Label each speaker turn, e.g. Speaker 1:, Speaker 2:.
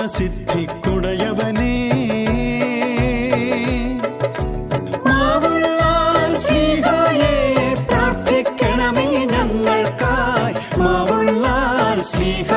Speaker 1: ஞான சித்தி குடையவனே ஸ்லீஹாயே പ്രാർത്ഥിക്കണമേ ഞങ്ങൾക്കായി മാവുള്ള സ്ലീഹ